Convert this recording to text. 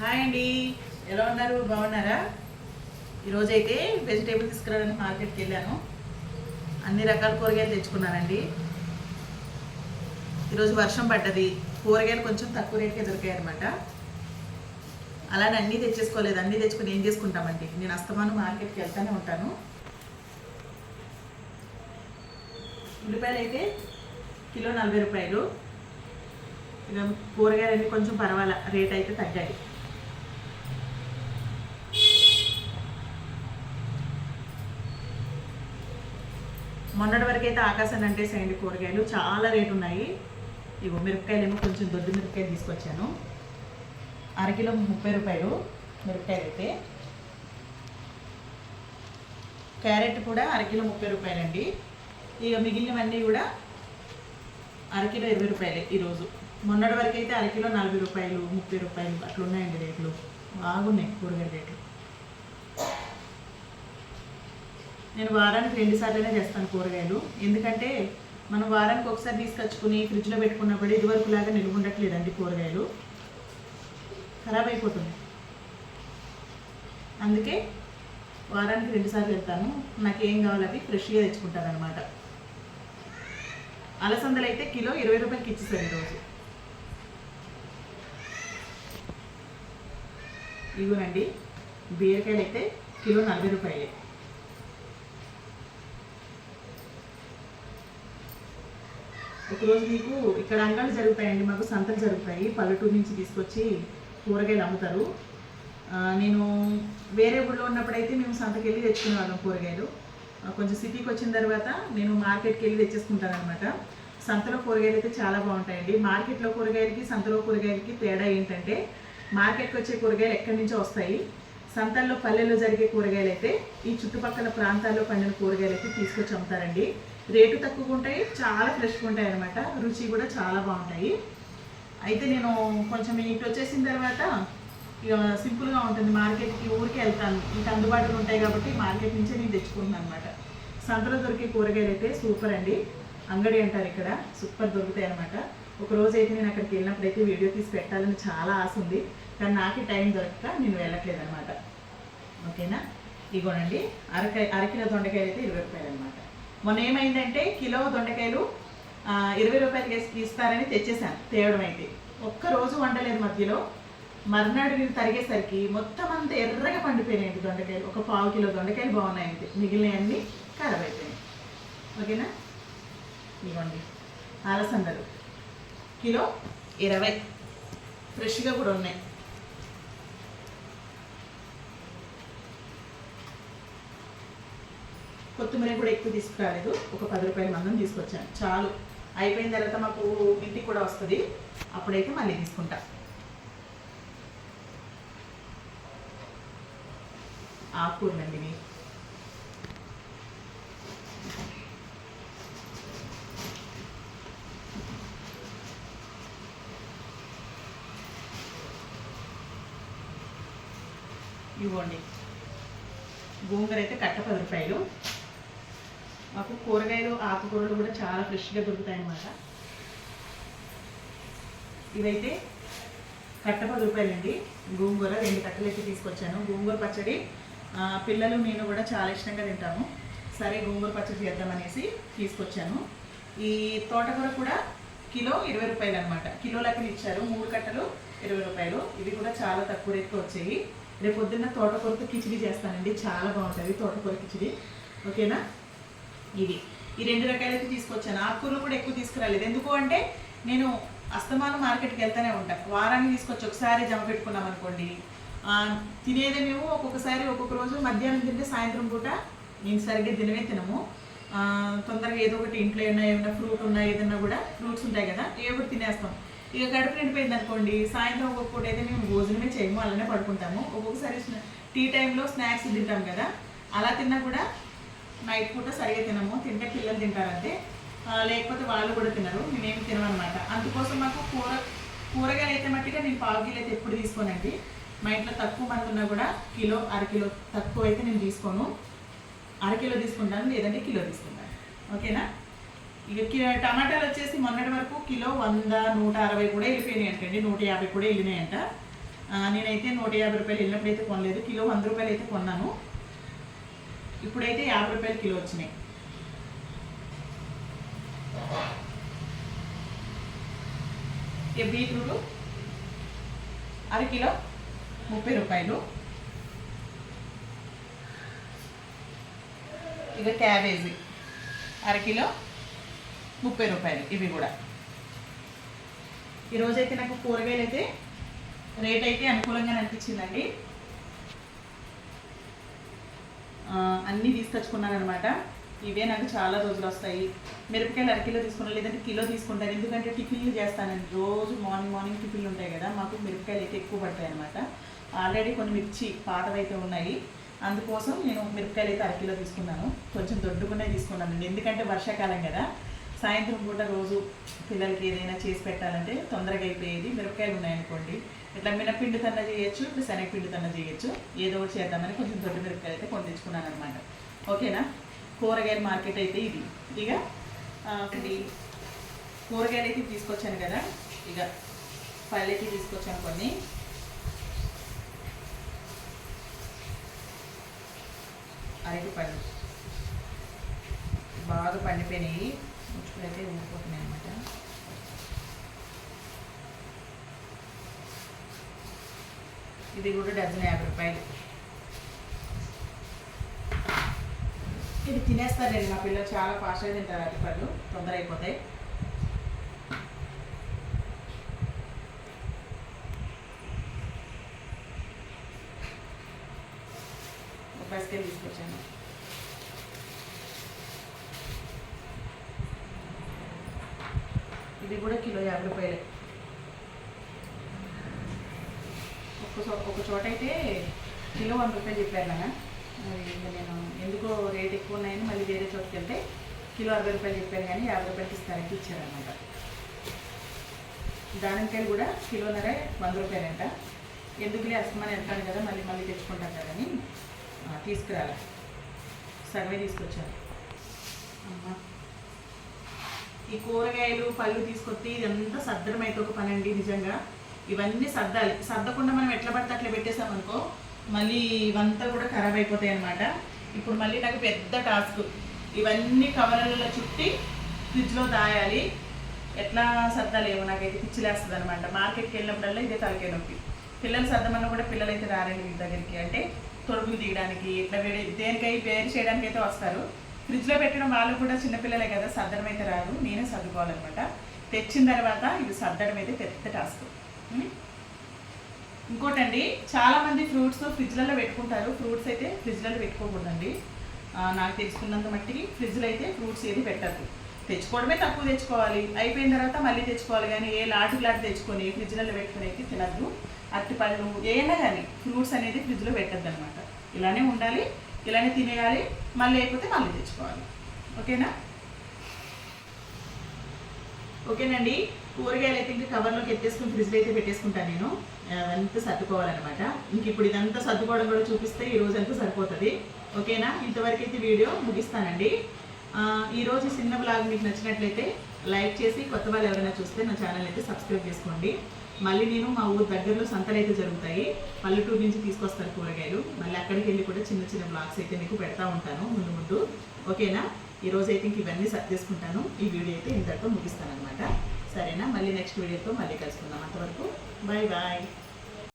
Hi అండి. ఎలా ఉన్నారు? బాగున్నారా? ఈరోజైతే వెజిటేబుల్ తీసుకురావడానికి మార్కెట్కి వెళ్ళాను. అన్ని రకాల కూరగాయలు తెచ్చుకున్నానండి. ఈరోజు వర్షం పడ్డది. కూరగాయలు కొంచెం తక్కువ రేట్కే దొరికాయి అనమాట అలానే అన్నీ తెచ్చేసుకోలేదు. అన్నీ తెచ్చుకొని ఏం చేసుకుంటామండి? నేను అస్తమాను మార్కెట్కి వెళ్తానే ఉంటాను. ఉల్లిపాయలు అయితే కిలో నలభై రూపాయలు. ఇక కూరగాయలు అన్నీ కొంచెం పర్వాలా. రేట్ అయితే తగ్గాయి మొన్నటి వరకు అయితే ఆకాశాన్ని అంటేసేయండి కూరగాయలు. చాలా రేటు ఉన్నాయి. ఇగో మిరపకాయలు ఏమో కొంచెం దొడ్డు మిరపకాయలు తీసుకొచ్చాను. అరకిలో ముప్పై రూపాయలు మిరపకాయలు అయితే క్యారెట్ కూడా అరకిలో ముప్పై రూపాయలండి. ఇక మిగిలినవన్నీ కూడా అరకిలో ఇరవై రూపాయలే ఈరోజు. మొన్నటి వరకు అయితే అరకిలో నలభై రూపాయలు ముప్పై రూపాయలు అట్లా ఉన్నాయండి రేట్లు. బాగున్నాయి కూరగాయల రేట్లు. నేను వారానికి రెండు సార్లునే చేస్తాను కూరగాయలు. ఎందుకంటే మనం వారానికి ఒకసారి తీసుకొచ్చుకుని ఫ్రిడ్జ్లో పెట్టుకున్నప్పుడు ఇదివరకు లాగా నిలువ ఉండట్లేదండి కూరగాయలు. ఖరాబ్ అయిపోతుంది అందుకే వారానికి రెండుసార్లు వెళ్తాను. నాకు ఏం కావాలి అవి ఫ్రెష్గా తెచ్చుకుంటాను అనమాట అలసందలు అయితే కిలో ఇరవై రూపాయలకి ఇచ్చేసారు ఈరోజు. ఇదిగోనండి బీరకాయలు అయితే కిలో నలభై రూపాయలే. ఒకరోజు మీకు ఇక్కడ అంగళ్ళు జరుగుతాయండి మాకు సంతలు జరుగుతాయి. పల్లెటూరు నుంచి తీసుకొచ్చి కూరగాయలు అమ్ముతారు. నేను వేరే ఊళ్ళో ఉన్నప్పుడైతే మేము సంతకి వెళ్ళి తెచ్చుకునేవాళ్ళం కూరగాయలు కొంచెం సిటీకి వచ్చిన తర్వాత నేను మార్కెట్కి వెళ్ళి తెచ్చేసుకుంటాను అనమాట సంతలో కూరగాయలు అయితే చాలా బాగుంటాయండి. మార్కెట్లో కూరగాయలకి సంతలో కూరగాయలకి తేడా ఏంటంటే మార్కెట్కి వచ్చే కూరగాయలు ఎక్కడి నుంచో వస్తాయి. సంతల్లో పల్లెల్లో జరిగే కూరగాయలు అయితే ఈ చుట్టుపక్కల ప్రాంతాల్లో పండిన కూరగాయలు అయితే తీసుకొచ్చి అమ్ముతారండి. రేటు తక్కువగా ఉంటాయి చాలా ఫ్రెష్గా ఉంటాయి అనమాట రుచి కూడా చాలా బాగుంటాయి. అయితే నేను కొంచెం ఇటు వచ్చేసిన తర్వాత ఇక సింపుల్గా ఉంటుంది. మార్కెట్కి ఊరికి వెళ్తాను. ఇంకా అందుబాటులో ఉంటాయి కాబట్టి మార్కెట్ నుంచే నేను తెచ్చుకుంటున్నాను అనమాట సంతలో దొరికే కూరగాయలు అయితే సూపర్ అండి. అంగడి అంటారు ఇక్కడ. సూపర్ దొరుకుతాయి అనమాట ఒక రోజు అయితే నేను అక్కడికి వెళ్ళినప్పుడు అయితే వీడియో తీసి పెట్టాలని చాలా ఆశ ఉంది. కానీ నాకే టైం దొరకక నేను వెళ్ళట్లేదు అనమాట ఓకేనా? ఇగోనండి. అరకాయ అరకిలో దొండకాయలు అయితే ఇరవై రూపాయలు అనమాట మొన్న ఏమైందంటే కిలో దొండకాయలు ఇరవై రూపాయలు వేసి ఇస్తారని తెచ్చేసాను తేవడం అయితే. ఒక్క రోజు వండలేదు మధ్యలో. మర్నాడు నేను తరిగేసరికి మొత్తం అంతా ఎర్రగా పండిపోయినాయండి దొండకాయలు. ఒక పావు కిలో దొండకాయలు బాగున్నాయండి. మిగిలినవన్నీ ఖరాబ్ అయిపోయినాయి. ఓకేనా? ఇవ్వండి. అలసందలు కిలో ఇరవై. ఫ్రెష్గా కూడా ఉన్నాయి. కొత్తిమీర కూడా ఎక్కువ తీసుకురాలేదు. ఒక పది రూపాయల మందం తీసుకొచ్చాను. చాలు. అయిపోయిన తర్వాత మాకు ఇంటికి కూడా వస్తుంది. అప్పుడైతే మళ్ళీ తీసుకుంటా. ఆకుకూరలండి ఇవి. ఇవ్వండి. గోంగూర అయితే కట్ట పది రూపాయలు. మాకు కూరగాయలు ఆకుకూరలు కూడా చాలా ఫ్రెష్గా దొరుకుతాయి అన్నమాట ఇవైతే కట్ట పది రూపాయలండి. గోంగూర రెండు కట్టలు అయితే తీసుకొచ్చాను. గోంగూర పచ్చడి పిల్లలు నేను కూడా చాలా ఇష్టంగా తింటాము. సరే గోంగూర పచ్చడి చేద్దామనేసి తీసుకొచ్చాను. ఈ తోటకూర కూడా కిలో ఇరవై రూపాయలు అనమాట కిలో లెక్కన ఇచ్చారు. మూడు కట్టలు ఇరవై రూపాయలు. ఇవి కూడా చాలా తక్కువ రేట్కి వచ్చాయి. రేపు పొద్దున్న తోటకూరతో కిచిడి చేస్తానండి. చాలా బాగుంటుంది తోటకూర కిచిడి. ఓకేనా? ఇవి. ఈ రెండు రకాలైతే తీసుకొచ్చాను. ఆకుకూరలు కూడా ఎక్కువ తీసుకురాలేదు. ఎందుకు అంటే నేను అస్తమానం మార్కెట్కి వెళ్తూనే ఉంటాను వారానికి తీసుకొచ్చి ఒకసారి జమ పెట్టుకున్నాం అనుకోండి. తినేది మేము ఒక్కొక్కసారి ఒక్కొక్క రోజు మధ్యాహ్నం తింటే సాయంత్రం పూట నేను సరిగ్గా తినమే తినము. తొందరగా ఏదో ఒకటి ఇంట్లో ఏమైనా ఏమైనా ఫ్రూట్ ఉన్నా ఏదన్నా కూడా ఫ్రూట్స్ ఉంటాయి కదా ఏ ఒకటి తినేస్తాం. ఇక కడుపు నిండిపోయింది అనుకోండి సాయంత్రం ఒక్కొక్క పూట అయితే మేము భోజనమే చేయము అలానే పడుకుంటాము. ఒక్కొక్కసారి టీ టైంలో స్నాక్స్ తింటాం కదా అలా తిన్నా కూడా నైట్ పూట సరిగా తినము తింటే పిల్లలు తింటారంటే లేకపోతే వాళ్ళు కూడా తినరు మేమేమి తినమన్నమాట అందుకోసం మాకు కూర కూరగాయలు అయితే మట్టిగా నేను పావు కిలో అయితే ఎప్పుడు తీసుకోనండి. మా ఇంట్లో తక్కువ మంది ఉన్నా కూడా కిలో అరకిలో తక్కువ అయితే నేను తీసుకోను. అరకిలో తీసుకుంటాను లేదంటే కిలో తీసుకుంటాను. ఓకేనా? ఇక కి టమాటాలు వచ్చేసి మొన్నటి వరకు కిలో వంద నూట అరవై కూడా వెళ్ళిపోయినాయి అంటండి నూట యాభై కూడా వెళ్ళినాయంట. నేనైతే నూట యాభై రూపాయలు వెళ్ళినప్పుడైతే కొనలేదు. కిలో వంద రూపాయలు అయితే కొన్నాను. ఇప్పుడైతే యాభై రూపాయలు కిలో వచ్చినాయి. బీట్రూట్ అర కిలో ముప్పై రూపాయలు. ఇక క్యాబేజీ అరకిలో ముప్పై రూపాయలు ఇవి కూడా. ఈరోజైతే నాకు కూరగాయలు అయితే రేట్ అయితే అనుకూలంగా అనిపించిందండి. అన్నీ తీసుకొచ్చుకున్నాను అనమాట ఇవే నాకు చాలా రోజులు వస్తాయి. మిరపకాయలు అరకిలో తీసుకున్నాను లేదంటే కిలో తీసుకుంటాను. ఎందుకంటే టిఫిన్లు చేస్తానండి రోజు మార్నింగ్ మార్నింగ్ టిఫిన్లు ఉంటాయి కదా మాకు మిరపకాయలు అయితే ఎక్కువ పడతాయి అనమాట ఆల్రెడీ కొన్ని మిర్చి పాతవైతే ఉన్నాయి. అందుకోసం నేను మిరపకాయలు అయితే అరకిలో తీసుకున్నాను. కొంచెం దొడ్డుకునే తీసుకున్నాను ఎందుకంటే వర్షాకాలం కదా సాయంత్రం పూట రోజు పిల్లలకి ఏదైనా చేసి పెట్టాలంటే తొందరగా అయిపోయేది. మిరపకాయలు ఉన్నాయనుకోండి. ఇట్లా మినపిండి తన్న చేయొచ్చు ఇట్లా శనగపిండి తన్న చేయొచ్చు. ఏదో ఒకటి చేద్దామని కొంచెం దొడ్డు మిరపకాయ అయితే కొని తెచ్చుకున్నాను అనమాట ఓకేనా? కూరగాయల మార్కెట్ అయితే ఇది. ఇక ఇది కూరగాయలు అయితే తీసుకొచ్చాను కదా. ఇక పళ్ళు అయితే తీసుకొచ్చాను కొన్ని. అరటి పళ్ళు బాగా పండిపోయినాయి. ముచ్చుకులు అయితే ఊడిపోతున్నాయి అనమాట ఇది కూడా డజన్ యాభై రూపాయలు. ఇది తినేస్తారండి మా పిల్లలు చాలా ఫాస్ట్గా తింటారు అరటి పళ్ళు తొందర అయిపోతాయి. బస్కెల్ తీసుకొచ్చాను. ఇది కూడా కిలో యాభై రూపాయలే. ఒక చోట అయితే కిలో వంద రూపాయలు చెప్పారు నాన్న. మరి నేను ఎందుకో రేట్ ఎక్కువ ఉన్నాయని మళ్ళీ వేరే చోటుకి వెళ్తే కిలో అరవై రూపాయలు చెప్పారు కానీ యాభై రూపాయలకి ఇస్తారని ఇచ్చారనమాట దానికాయలు కూడా కిలోన్నర వంద రూపాయలంట. ఎందుకులే అస్తమానం వెళ్తాను కదా మళ్ళీ మళ్ళీ తెచ్చుకుంటాను కదని ఆ, తీసుకురాలి. సగమే తీసుకొచ్చాను ఈ కూరగాయలు పళ్ళు తీసుకొచ్చి ఇదంతా సర్దడం అయితే ఒక పని అండి నిజంగా. ఇవన్నీ సర్దాలి. సర్దకుండా మనం ఎట్లా పడితే అట్లా పెట్టేసామనుకో మళ్ళీ ఇవంతా కూడా ఖరాబ్ అయిపోతాయి అనమాట ఇప్పుడు మళ్ళీ నాకు పెద్ద టాస్క్. ఇవన్నీ కవర్లలో చుట్టి ఫ్రిడ్జ్లో దాయాలి. ఎట్లా సర్దాలేమో నాకైతే పిచ్చిలేస్తుంది అనమాట మార్కెట్కి వెళ్ళినప్పుడల్లా ఇదే తలకే నొప్పి. పిల్లలు సర్దమన్నా కూడా పిల్లలు అయితే రారండి మీ దగ్గరికి. అంటే తొడుగులు తీయడానికి ఇట్లా వేడి దేనికై వేరు చేయడానికి అయితే వస్తారు. ఫ్రిడ్జ్లో పెట్టడం వాళ్ళు కూడా చిన్నపిల్లలే కదా సర్దడం అయితే రాదు నేనే సర్దుకోవాలన్నమాట. తెచ్చిన తర్వాత ఇది సర్దడం అయితే పెద్ద టాస్క్. ఇంకోటండి చాలా మంది ఫ్రూట్స్ ఫ్రిడ్జ్లలో పెట్టుకుంటారు. ఫ్రూట్స్ అయితే ఫ్రిడ్జ్లలో పెట్టుకోకూడదండి. నాకు తెలుసుకున్నంత మట్టికి ఫ్రిడ్జ్లో అయితే ఫ్రూట్స్ ఏది పెట్టద్దు. తెచ్చుకోవడమే తక్కువ తెచ్చుకోవాలి. అయిపోయిన తర్వాత మళ్ళీ తెచ్చుకోవాలి కానీ ఏ లాటి లాటి తెచ్చుకొని ఫ్రిడ్జ్లలో పెట్టుకుని అయితే తినద్దు. అట్టిపళ్ళు ఏమైనా కానీ ఫ్రూట్స్ అనేది ఫ్రిడ్జ్లో పెట్టద్దు అనమాట ఇలానే ఉండాలి ఇలానే తినేయాలి మళ్ళీ అయిపోతే మళ్ళీ తెచ్చుకోవాలి. ఓకేనా? ఓకేనండి. కూరగాయలు అయితే ఇంకా కవర్లోకి ఎత్తేసుకుని ఫ్రిడ్జ్లో అయితే పెట్టేసుకుంటాను నేను. అదంతా సర్దుకోవాలన్నమాట. ఇంక ఇప్పుడు ఇదంతా సర్దుకోవడం కూడా చూపిస్తే ఈ రోజు అంతా సరిపోతుంది. ఓకేనా? ఇంతవరకు అయితే వీడియో ముగిస్తానండి. ఈరోజు చిన్న బ్లాగ్ మీకు నచ్చినట్లయితే లైక్ చేసి కొత్త వాళ్ళు ఎవరైనా చూస్తే నా ఛానల్ అయితే సబ్స్క్రైబ్ చేసుకోండి. మళ్ళీ నేను మా ఊరు దగ్గరలో సంతలు అయితే జరుగుతాయి. పల్లెటూరు నుంచి తీసుకొస్తారు కూరగాయలు. మళ్ళీ అక్కడికి వెళ్ళి కూడా చిన్న చిన్న బ్లాగ్స్ అయితే మీకు పెడతా ఉంటాను ముందు ముందు. ఓకేనా? ఈరోజు అయితే ఇంక ఇవన్నీ సర్దేసుకుంటాను. ఈ వీడియో అయితే ఇంతటితో ముగిస్తాను అనమాట సరేనా? మళ్ళీ నెక్స్ట్ వీడియోతో మళ్ళీ కలుసుకుందాం. అంతవరకు బాయ్ బాయ్